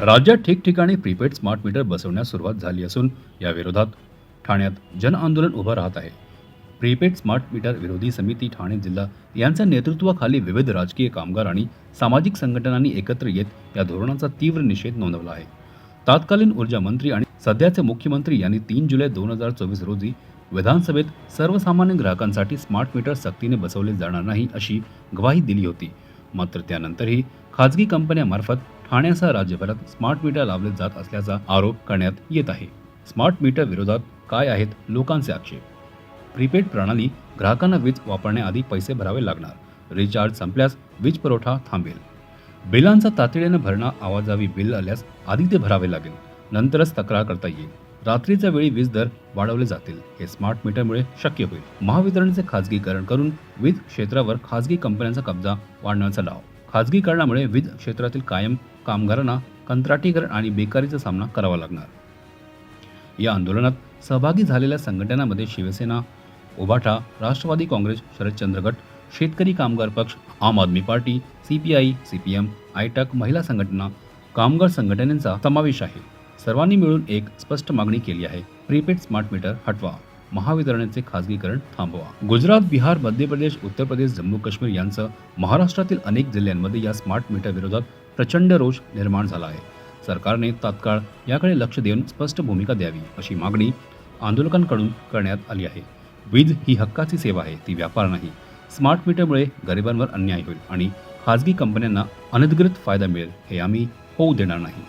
राज्यात ठिकठिकाणी prepaid smart meter बसवण्यास सुरुवात झाली असून या विरोधात ठाण्यात जन आंदोलन उभं राहत आहे. प्रीपेड स्मार्ट मीटर विरोधी समिती ठाणे जिल्हा यांच्या नेतृत्वाखाली विविध राजकीय कामगार आणि सामाजिक संघटनांनी एकत्र येत या धोरणाचा तीव्र निषेध नोंदवला आहे. तत्कालीन ऊर्जा मंत्री आणि सध्याचे मुख्यमंत्री यांनी तीन जुलै दोन हजार चोवीस रोजी विधानसभेत सर्वसामान्य ग्राहकांसाठी स्मार्ट मीटर सक्तीने बसवले जाणार नाही अशी ग्वाही दिली होती. मात्र त्यानंतरही खाजगी कंपन्यांमार्फत ठाण्यासह राज्यभरात स्मार्ट मीटर लावले जात असल्याचा आरोप करण्यात येत आहे. स्मार्ट मीटर विरोधात काय आहेत लोकांचे आक्षेप? प्रीपेड प्रणाली ग्राहकांना वीज वापरण्याआधी पैसे भरावे लागणार. रिचार्ज संपल्यास वीज पुरवठा थांबेल. बिलांचा तातडीने भरणा आवाजावी बिल आल्यास आधी ते भरावे लागेल. नंतरच तक्रार करता येईल. रात्रीच्या वेळी वीज दर वाढवले जातील. हे स्मार्ट मीटरमुळे शक्य होईल. महावितरणचे खाजगीकरण करून वीज क्षेत्रावर खाजगी कंपन्यांचा कब्जा वाढण्याचा लाव खाजगीकरणामुळे वीज क्षेत्रातील कायम कामगारांना कंत्राटीकरण आणि बेकारीचा सामना करावा लागणार. या आंदोलनात सहभागी झालेल्या संघटनांमध्ये शिवसेना उभाठा राष्ट्रवादी काँग्रेस शरदचंद्र गट शेतकरी कामगार पक्ष Aam Aadmi party CPI CPM AITUC महिला संघटना कामगार संघटनेचा समावेश आहे. सर्वांनी मिळून एक स्पष्ट मागणी केली आहे. प्रीपेड स्मार्ट मीटर हटवा. महावितरणचे खाजगीकरण थांबवा. गुजरात बिहार मध्य प्रदेश उत्तर प्रदेश जम्मू काश्मीर यांचं महाराष्ट्रातील अनेक जिल्ह्यांमध्ये या स्मार्ट मीटर विरोधात प्रचंड रोष निर्माण झाला आहे. सरकारने तात्काळ याकडे लक्ष देऊन स्पष्ट भूमिका द्यावी अशी मागणी आंदोलकांकडून करण्यात आली आहे. वीज ही हक्काची सेवा आहे ती व्यापार नाही. स्मार्ट मीटरमुळे गरिबांवर अन्याय होईल आणि खाजगी कंपन्यांना अनधिकृत फायदा मिळेल हे आम्ही होऊ देणार नाही.